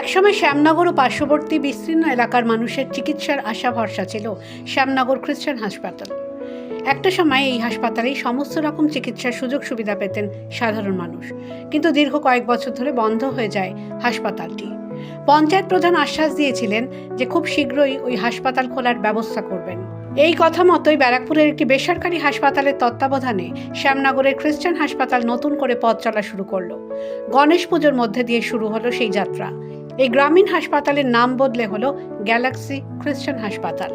একসময় শ্যামনগর ও পার্শ্ববর্তী বিস্তীর্ণ এলাকার মানুষের চিকিৎসার আশা ভরসা ছিল শ্যামনগর খ্রিস্টান হাসপাতাল। একটা সময় এই হাসপাতালেই সমস্ত রকম চিকিৎসার সুযোগ সুবিধা পেতেন সাধারণ মানুষ। কিন্তু দীর্ঘ কয়েক বছর ধরে বন্ধ হয়ে যায় হাসপাতালটি। পঞ্চায়েত প্রধান আশ্বাস দিয়েছিলেন যে খুব শীঘ্রই ওই হাসপাতাল খোলার ব্যবস্থা করবেন। এই কথা মতোই ব্যারাকপুরের একটি বেসরকারি হাসপাতালের তত্ত্বাবধানে শ্যামনগরের খ্রিস্টান হাসপাতাল নতুন করে পথ চলা শুরু করল। গণেশ পুজোর মধ্যে দিয়ে শুরু হলো সেই যাত্রা। এই গ্রামীণ হাসপাতালের নাম বদলে হলো গ্যালাক্সি খ্রিস্টান হাসপাতাল।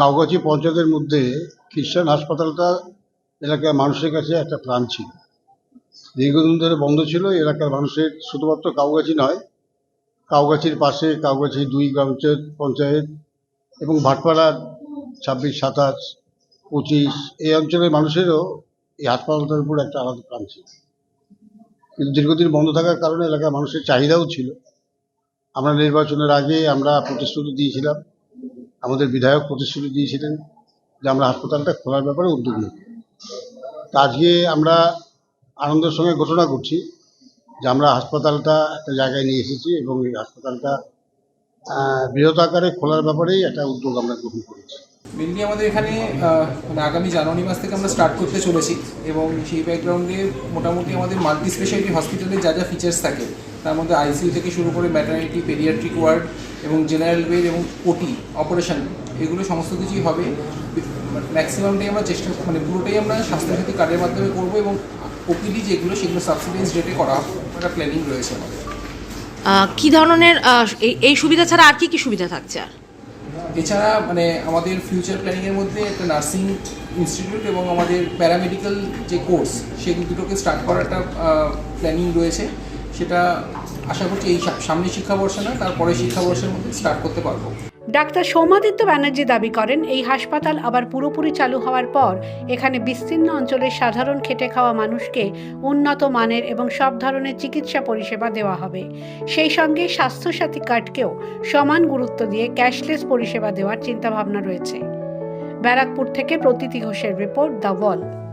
কাউগাছি পঞ্চায়েতের মধ্যে খ্রিস্টান হাসপাতালটা এলাকার মানুষের কাছে একটা প্রাণ ছিল। দীর্ঘদিন ধরে বন্ধ ছিল এলাকার মানুষের শুধুমাত্র কাউগাছি নয়, কাউগাছির পাশে কাউগাছি দুই গ্রাম পঞ্চায়েত এবং ভাটপাড়ার ছাব্বিশ, সাতাশ, পঁচিশ, এই অঞ্চলের মানুষেরও এই হাসপাতালটার উপর একটা আলাদা প্রাণ ছিল। কিন্তু দীর্ঘদিন বন্ধ থাকার কারণে এলাকার মানুষের চাহিদাও ছিল। আমরা নির্বাচনের আগে আমরা প্রতিশ্রুতি দিয়েছিলাম, আমাদের বিধায়ক প্রতিশ্রুতি দিয়েছিলেন যে আমরা হাসপাতালটা খোলার ব্যাপারে উদ্যোগ নেব। আজকে আমরা আনন্দের সঙ্গে ঘোষণা করছি যে আমরা হাসপাতালটা একটা জায়গায় নিয়ে এসেছি এবং এই হাসপাতালটা বৃহৎ আকারে খোলার ব্যাপারেই একটা উদ্যোগ আমরা গ্রহণ করেছি। মেনলি আমাদের এখানে মানে আগামী জানুয়ারি মাস থেকে আমরা স্টার্ট করতে চলেছি এবং সেই ব্যাকগ্রাউন্ডে মোটামুটি আমাদের মাল্টি স্পেশালিটি হসপিটালে যা যা ফিচার্স থাকে তার মধ্যে আইসিইউ থেকে শুরু করে ম্যাটার্নিটি পেডিয়াট্রিক ওয়ার্ড এবং জেনারেল ওয়েড এবং ওটি অপারেশন এগুলো সমস্ত কিছুই হবে। ম্যাক্সিমামটাই আমরা চেষ্টা মানে পুরোটাই আমরা স্বাস্থ্যসাথী কার্ডের মাধ্যমে করব এবং ওপিডি যেগুলো সেগুলো সাবসিডাইজ রেটে করা একটা প্ল্যানিং রয়েছে আমাদের। আহ, কি ধরনের এই- এই সুবিধা ছাড়া আর কি কি সুবিধা থাকছে আর? এছাড়া মানে আমাদের ফিউচার প্ল্যানিংয়ের মধ্যে একটা নার্সিং ইনস্টিটিউট এবং আমাদের প্যারামেডিক্যাল যে কোর্স সেগুলো দুটোকে স্টার্ট করার একটা প্ল্যানিং রয়েছে। সেটা আশা করছি এই সা- সামনের শিক্ষাবর্ষে না তারপরে শিক্ষাবর্ষের মধ্যে স্টার্ট করতে পারব। ডাক্তার সৌমাদিত্য ব্যানার্জি দাবি করেন, এই হাসপাতাল আবার পুরোপুরি চালু হওয়ার পর এখানে বিস্তীর্ণ অঞ্চলের সাধারণ খেটে খাওয়া মানুষকে উন্নত মানের এবং সব ধরনের চিকিৎসা পরিষেবা দেওয়া হবে। সেই সঙ্গে স্বাস্থ্যসাথী কার্ডকেও সমান গুরুত্ব দিয়ে ক্যাশলেস পরিষেবা দেওয়ার চিন্তাভাবনা রয়েছে। ব্যারাকপুর থেকে প্রতীতি ঘোষের রিপোর্ট দ্য ওয়াল।